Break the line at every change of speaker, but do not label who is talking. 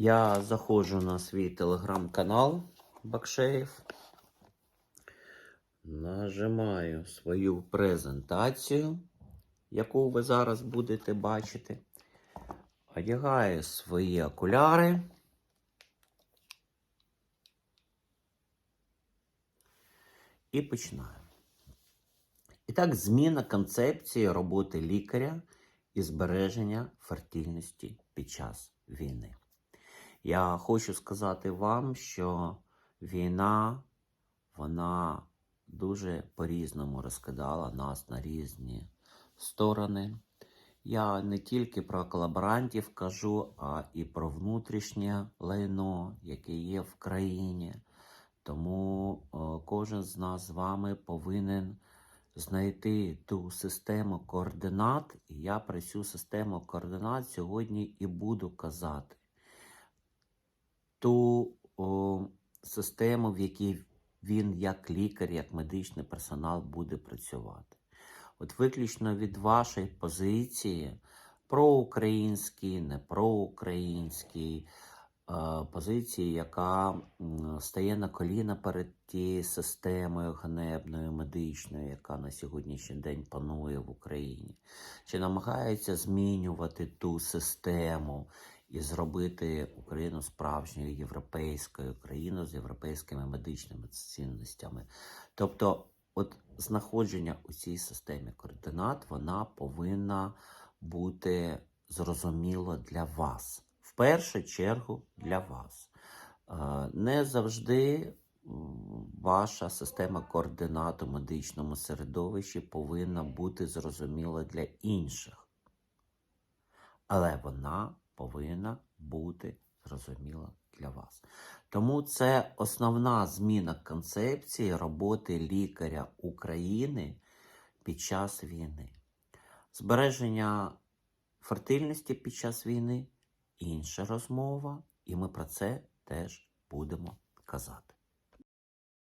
Я заходжу на свій телеграм-канал Бакшеєв. Нажимаю свою презентацію, яку ви зараз будете бачити. Одягаю свої окуляри. І починаю. І так, зміна концепції роботи лікаря і збереження фертильності під час війни. Я хочу сказати вам, що війна, вона дуже по-різному розкидала нас на різні сторони. Я не тільки про колаборантів кажу, а і про внутрішнє лайно, яке є в країні. Тому кожен з нас з вами повинен знайти ту систему координат. І я про цю систему координат сьогодні і буду казати. Ту о, систему, в якій він як лікар, як медичний персонал буде працювати. От виключно від вашої позиції проукраїнській, не проукраїнській, е, позиції, яка стає на коліна перед тією системою ганебною медичною, яка на сьогоднішній день панує в Україні, чи намагається змінювати ту систему і зробити Україну справжньою європейською країною з європейськими медичними цінностями. Тобто, от знаходження у цій системі координат, вона повинна бути зрозуміло для вас. В першу чергу для вас. Е, Не завжди ваша система координат у медичному середовищі повинна бути зрозуміла для інших. Але вона повинна бути зрозуміла для вас. Тому це основна зміна концепції роботи лікаря України під час війни. Збереження фертильності під час війни інша розмова, і ми про це теж будемо казати.